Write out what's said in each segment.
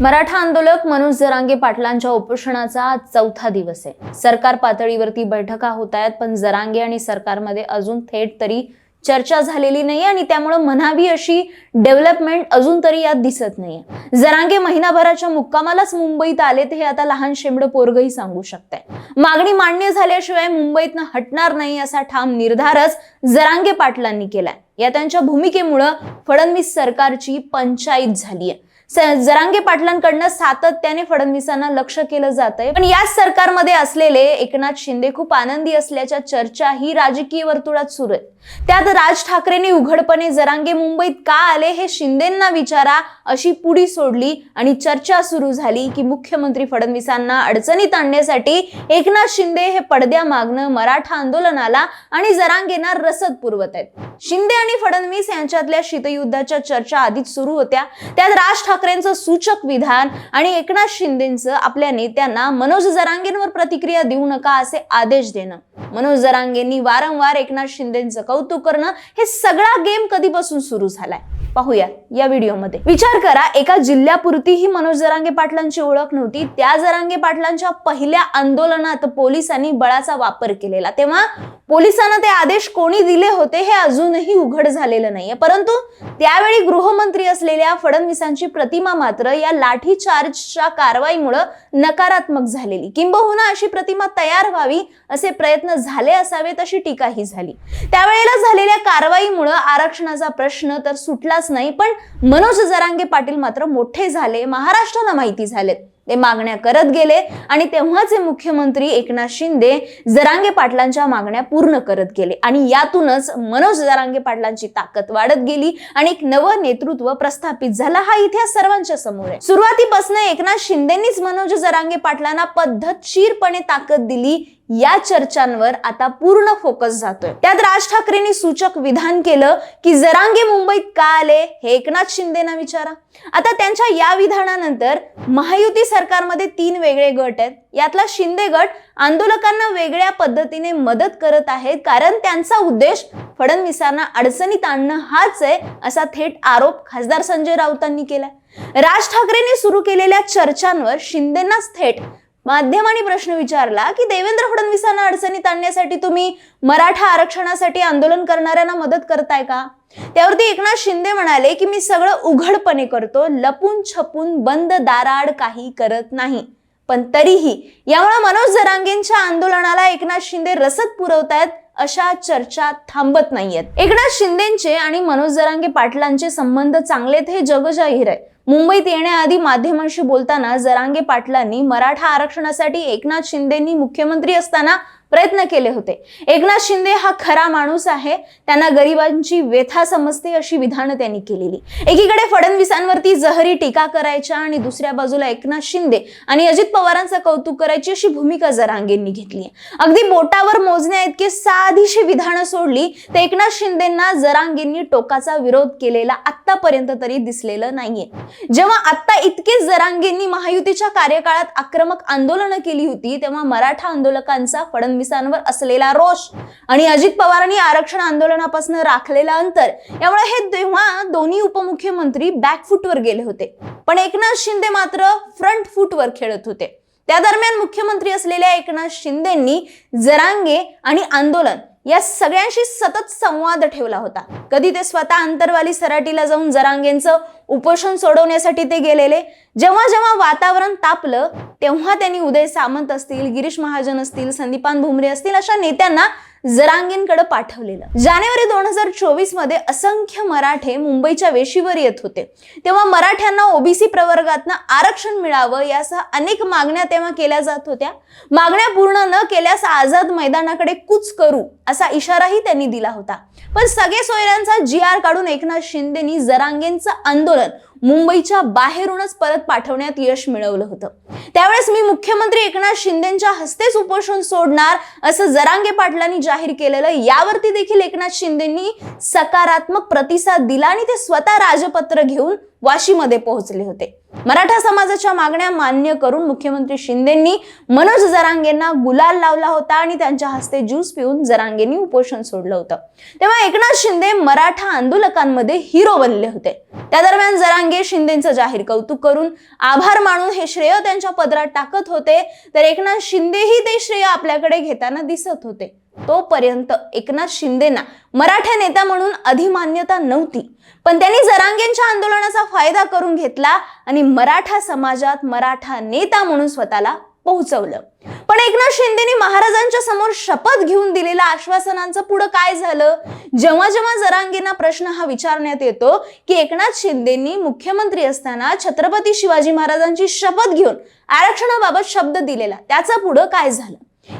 मराठा आंदोलक मनोज जरांगे पाटलांच्या उपोषणाचा आज चौथा दिवस आहे. सरकार पातळीवरती बैठका होत आहेत पण जरांगे आणि सरकारमध्ये अजून थेट तरी चर्चा झालेली नाही आणि त्यामुळे म्हणावी अशी डेव्हलपमेंट अजून तरी यात दिसत नाहीये. जरांगे महिनाभराच्या मुक्कामालाच मुंबईत आलेत हे आता लहान शेंबड पोरगही सांगू शकते मागणी मान्य झाल्याशिवाय मुंबईतनं हटणार नाही असा ठाम निर्धारच जरांगे पाटलांनी केलाय. या त्यांच्या भूमिकेमुळं फडणवीस सरकारची पंचायत झाली आहे जरांगे पाटलांकडनं सातत्याने फडणवीसांना लक्ष केलं जात आहे पण याच सरकारमध्ये असलेले एकनाथ शिंदे खूप आनंदी असल्याच्या चर्चा ही राजकीय वर्तुळात सुरू आहेत. त्यात राज ठाकरेंनी उघडपणे जरांगे मुंबईत का आले हे शिंदेंना विचारा अशी पुडी सोडली आणि चर्चा सुरू झाली की मुख्यमंत्री फडणवीसांना अडचणीत आणण्यासाठी एकनाथ शिंदे हे पडद्या मागणं मराठा आंदोलनाला आणि जरांगेंना रसद पुरवत आहेत. शिंदे आणि फडणवीस यांच्यातल्या शीतयुद्धाच्या चर्चा आधीच सुरू होत्या. त्यात राज ठाकरेंचं सूचक विधान आणि एकनाथ शिंदेचं आपल्या नेत्यांना मनोज जरांगेंवर प्रतिक्रिया देऊ नका असे आदेश देणं. मनोज जरांगेंनी वारंवार एकनाथ शिंदेचं कौतुक करणं हे सगळा गेम कधीपासून सुरू झालाय. पाहूया या व्हिडिओमध्ये. विचार करा एका जिल्ह्यापुरती ही मनोज जरांगे पाटलांची ओळख नव्हती. त्या जरांगे पाटलांच्या पहिल्या आंदोलनात पोलिसांनी बळाचा वापर केलेला. तेव्हा पोलिसांना ते आदेश कोणी दिले होते हे अजूनही उघड झालेलं नाहीये. परंतु त्यावेळी गृहमंत्री असलेल्या फडणवीसांची प्रतिमा मात्र या लाठी चार्जच्या कारवाईमुळे नकारात्मक झालेली. किंबहुना अशी प्रतिमा तयार व्हावी असे प्रयत्न झाले असावेत अशी टीकाही झाली. त्यावेळेला झालेल्या कारवाईमुळे आरक्षणाचा प्रश्न तर सुटलाच नाही पण मनोज जरांगे पाटील मात्र मोठे झाले महाराष्ट्राला माहिती झालेत. ते मागण्या करत गेले आणि तेव्हाचे मुख्यमंत्री एकनाथ शिंदे जरांगे पाटलांच्या मागण्या पूर्ण करत गेले. आणि यातूनच मनोज जरांगे पाटलांची ताकद वाढत गेली आणि एक नवं नेतृत्व प्रस्थापित झालं. हा इतिहास सर्वांच्या समोर आहे. सुरुवातीपासून एकनाथ शिंदेनीच मनोज जरांगे पाटलांना पद्धतशीरपणे ताकद दिली. या चर्चांवर आता पूर्ण फोकस जातोय. त्यात राज ठाकरेंनी सूचक विधान केलं की जरांगे मुंबईत का आले हे एकनाथ शिंदेना विचारा. आता त्यांच्या या विधानानंतर महायुती सरकारमध्ये तीन वेगळे गट आहेत. यातला शिंदे गट आंदोलकांना वेगळ्या पद्धतीने मदत करत आहेत कारण त्यांचा उद्देश फडणवीसांना अडचणीत आणणं हाच आहे असा थेट आरोप खासदार संजय राऊतांनी केलाय. राज ठाकरेंनी सुरू केलेल्या चर्चांवर शिंदेनाच थेट माध्यमांनी प्रश्न विचारला की देवेंद्र फडणवीसांना अडचणीत आणण्यासाठी तुम्ही मराठा आरक्षणासाठी आंदोलन करणाऱ्यांना मदत करताय का? त्यावरती एकनाथ शिंदे म्हणाले की मी सगळं उघडपणे करतो लपून छपून बंद दाराआड काही करत नाही. पण तरीही यामुळे मनोज जरांगेंच्या आंदोलनाला एकनाथ शिंदे रसद पुरवतायत अशा चर्चा थांबत नाहीयेत. एकनाथ शिंदेचे आणि मनोज जरांगे पाटलांचे संबंध चांगलेत हे जगजाहीर आहे. मुंबईत येण्याआधी माध्यमांशी बोलताना जरांगे पाटलांनी मराठा आरक्षणासाठी एकनाथ शिंदेंनी मुख्यमंत्री असताना प्रयत्न केले होते. एकनाथ शिंदे हा खरा माणूस आहे. त्यांना गरिबांची व्यथा समजते अशी विधानं त्यांनी केलेली. एकीकडे फडणवीसांवरती जहरी टीका करायच्या आणि दुसऱ्या बाजूला एकनाथ शिंदे आणि अजित पवारांचं कौतुक करायची अशी भूमिका जरांगेंनी घेतली अगदी बोटावर मोजण्या इतके साधीशी विधानं सोडली तर एकनाथ शिंदेंना जरांगेंनी टोकाचा विरोध केलेला आतापर्यंत तरी दिसलेलं नाहीये. जेव्हा आता इतकेच जरांगेंनी महायुतीच्या कार्यकाळात आक्रमक आंदोलनं केली होती तेव्हा मराठा आंदोलकांचा फडणवीस पोलिसांवर असलेला रोष आणि अजित पवारांनी आरक्षण आंदोलनापासून राखलेलं अंतर यामुळे हे तेव्हा दोन्ही उपमुख्यमंत्री बॅकफूटवर गेले होते. पण एकनाथ शिंदे मात्र फ्रंट फूटवर खेळत होते. त्या दरम्यान मुख्यमंत्री असलेल्या एकनाथ शिंदेंनी जरांगे आणि आंदोलन या सगळ्यांशी सतत संवाद ठेवला होता. कधी ते स्वतः अंतरवाली सराटीला जाऊन जरांगेंचं उपोषण सोडवण्यासाठी ते गेलेले जेव्हा जेव्हा वातावरण तापलं तेव्हा त्यांनी उदय सामंत असतील गिरीश महाजन असतील संदीपान भुमरे असतील अशा नेत्यांना जरांगींकडे पाठवलेलं. जानेवारी दोन हजार चोवीसमध्ये असंख्य मराठे मुंबईच्या वेशीवर येत होते. तेव्हा मराठ्यांना ओबीसी प्रवर्गातनं आरक्षण मिळावं यासह अनेक मागण्या तेव्हा केल्या जात होत्या. मागण्या पूर्ण न केल्यास आझाद मैदानाकडे कूच करू असा इशाराही त्यांनी दिला होता. पण सगळे सोयऱ्यांचा जी आर काढून एकनाथ शिंदेनी जरांगेंचं आंदोलन मुंबईच्या बाहेरूनच परत पाठवण्यात यश मिळवलं होतं. त्यावेळेस मी मुख्यमंत्री एकनाथ शिंदेच्या हस्तेच उपोषण सोडणार असं जरांगे पाटलांनी जाहीर केलेलं यावरती देखील एकनाथ शिंदेनी सकारात्मक प्रतिसाद दिला आणि ते स्वतः राजपत्र घेऊन वाशीमध्ये पोहोचले होते. मराठा समाजाच्या मागण्या मान्य करून मुख्यमंत्री शिंदेंनी मनोज जरांगेंना गुलाल लावला होता आणि त्यांच्या हस्ते ज्यूस पिऊन जरांगेंनी उपोषण सोडलं होतं. तेव्हा एकनाथ शिंदे मराठा आंदोलकांमध्ये हिरो बनले होते. त्या दरम्यान जरांगे शिंदेचं जाहीर कौतुक करून आभार मानून हे श्रेय त्यांच्या पदरात टाकत होते. तर एकनाथ शिंदेही ते श्रेय आपल्याकडे घेताना दिसत होते. तोपर्यंत एकनाथ शिंदेना मराठा नेता म्हणून अधिमान्यता नव्हती. पण त्यांनी जरांगेंच्या आंदोलनाचा फायदा करून घेतला आणि मराठा समाजात मराठा नेता म्हणून स्वतःला पोहोचवलं. पण एकनाथ शिंदेनी महाराजांच्या समोर शपथ घेऊन दिलेल्या आश्वासनांचं पुढं काय झालं? जेव्हा जेव्हा जरांगींना प्रश्न हा विचारण्यात येतो की एकनाथ शिंदेनी मुख्यमंत्री असताना छत्रपती शिवाजी महाराजांची शपथ घेऊन आरक्षणाबाबत शब्द दिलेला त्याचं पुढं काय झालं?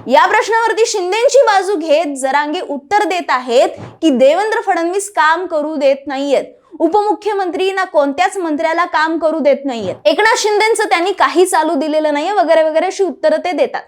या प्रश्नावरती शिंदेची बाजू घेत जरांगे उत्तर देत आहेत की देवेंद्र फडणवीस काम करू देत नाहीयेत. उपमुख्यमंत्री ना कोणत्याच मंत्र्याला काम करू देत नाहीयेत. एकनाथ शिंदेचं त्यांनी काही चालू दिलेलं नाहीये वगैरे वगैरे अशी उत्तरं ते देतात.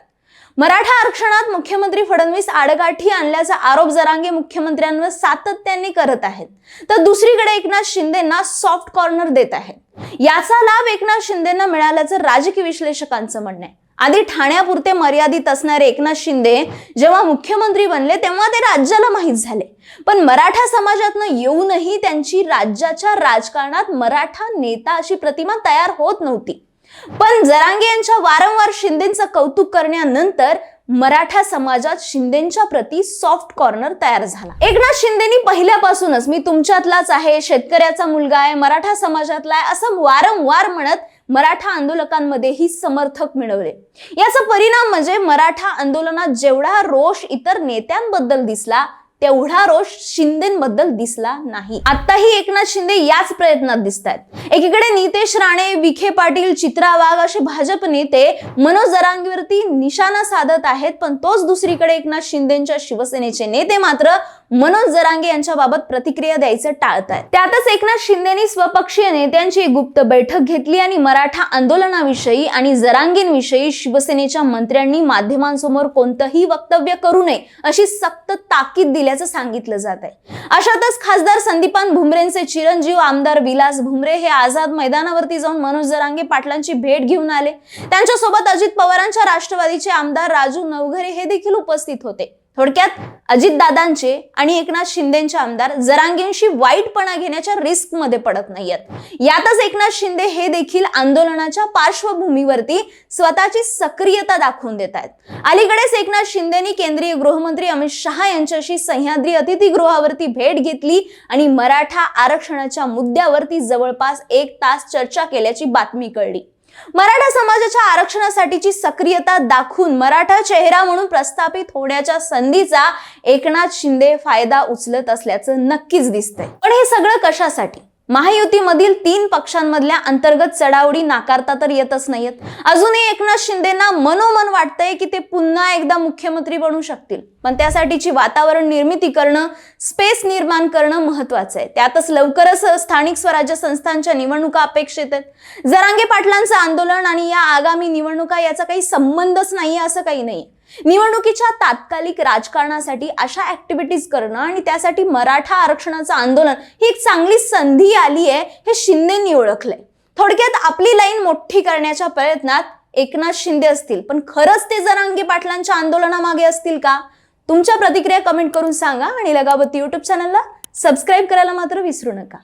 मराठा आरक्षणात मुख्यमंत्री फडणवीस आडगाठी आणल्याचा आरोप जरांगे मुख्यमंत्र्यांवर सातत्याने करत आहेत. तर दुसरीकडे एकनाथ शिंदेना सॉफ्ट कॉर्नर देत आहेत. याचा लाभ एकनाथ शिंदेना मिळाल्याचं राजकीय विश्लेषकांचं म्हणणं आहे. आधी ठाण्यापुरते मर्यादित असणारे एकनाथ शिंदे जेव्हा मुख्यमंत्री बनले तेव्हा ते राज्याला माहीत झाले. पण मराठा समाजातनं येऊनही त्यांची राज्याच्या राजकारणात मराठा नेता अशी प्रतिमा तयार होत नव्हती. पण जरांगे यांच्या वारंवार शिंदेचं कौतुक करण्यानंतर मराठा समाजात शिंदेच्या प्रती सॉफ्ट कॉर्नर तयार झाला. एकनाथ शिंदेनी पहिल्यापासूनच मी तुमच्यातलाच आहे शेतकऱ्याचा मुलगा आहे मराठा समाजातला आहे असं वारंवार म्हणत मराठा आंदोलकांमध्येही समर्थक मिळवले. याचा परिणाम म्हणजे मराठा आंदोलनात जेवढा रोष इतर नेत्यांबद्दल दिसला तेवढा रोष शिंदेबद्दल दिसला नाही. आताही एकनाथ शिंदे याच प्रयत्नात दिसत आहेत एकीकडे नितेश राणे विखे पाटील चित्रा वाघ असे भाजप नेते मनोज जरांगीवरती निशाणा साधत आहेत पण तोच दुसरीकडे एकनाथ शिंदेच्या शिवसेनेचे नेते मात्र मनोज जरांगे यांच्या बाबत प्रतिक्रिया द्यायचं टाळत आहेत त्यातच एकनाथ शिंदेनी स्वपक्षीय नेत्यांची एक गुप्त बैठक घेतली आणि मराठा आंदोलनाविषयी आणि जरांगेंविषयी शिवसेनेच्या मंत्र्यांनी माध्यमांसमोर कोणतंही वक्तव्य करू नये अशी सक्त ताकीद दिली केल्याचं सांगितलं जात आहे. अशातच खासदार संदीपान भुमरेंचे चिरंजीव आमदार विलास भुमरे हे आझाद मैदानावरती जाऊन मनोज जरांगे पाटलांची भेट घेऊन आले. त्यांच्यासोबत अजित पवारांच्या राष्ट्रवादीचे आमदार राजू नवघरे हे देखील उपस्थित होते. थोडक्यात अजितदादांचे आणि एकनाथ शिंदेचे आमदार जरांगेंशी वाईटपणा घेण्याच्या रिस्कमध्ये पडत नाहीयेत. यातच एकनाथ शिंदे हे देखील आंदोलनाच्या पार्श्वभूमीवरती स्वतःची सक्रियता दाखवून देत आहेत. अलीकडेच एकनाथ शिंदेनी केंद्रीय गृहमंत्री अमित शहा यांच्याशी सह्याद्री अतिथीगृहावरती भेट घेतली आणि मराठा आरक्षणाच्या मुद्द्यावरती जवळपास एक तास चर्चा केल्याची बातमी कळली. मराठा समाजाच्या आरक्षणासाठीची सक्रियता दाखवून मराठा चेहरा म्हणून प्रस्थापित होण्याच्या संधीचा एकनाथ शिंदे फायदा उचलत असल्याचं नक्कीच दिसतंय. पण हे सगळं कशासाठी? महायुतीमधील तीन पक्षांमधल्या अंतर्गत चढावडी नाकारता तर येतच नाहीयेत. अजूनही एकनाथ शिंदेना मनोमन वाटतंय की ते पुन्हा एकदा मुख्यमंत्री बनू शकतील. पण त्यासाठीची वातावरण निर्मिती करणं स्पेस निर्माण करणं महत्वाचं आहे. त्यातच लवकरच स्थानिक स्वराज्य संस्थांच्या निवडणुका अपेक्षित आहेत. जरांगे पाटलांचं आंदोलन आणि या आगामी निवडणुका याचा काही संबंधच नाही असं काही नाही. निवडणुकीच्या तात्कालिक राजकारणासाठी अशा ऍक्टिव्हिटीज करणं आणि त्यासाठी मराठा आरक्षणाचं आंदोलन ही एक चांगली संधी आली आहे हे शिंदेनी ओळखलंय. थोडक्यात आपली लाईन मोठी करण्याच्या प्रयत्नात एकनाथ शिंदे असतील पण खरंच ते जरांगे पाटलांच्या आंदोलनामागे असतील का? तुमच्या प्रतिक्रिया कमेंट करून सांगा आणि लगावती युट्यूब चॅनलला सबस्क्राईब करायला मात्र विसरू नका.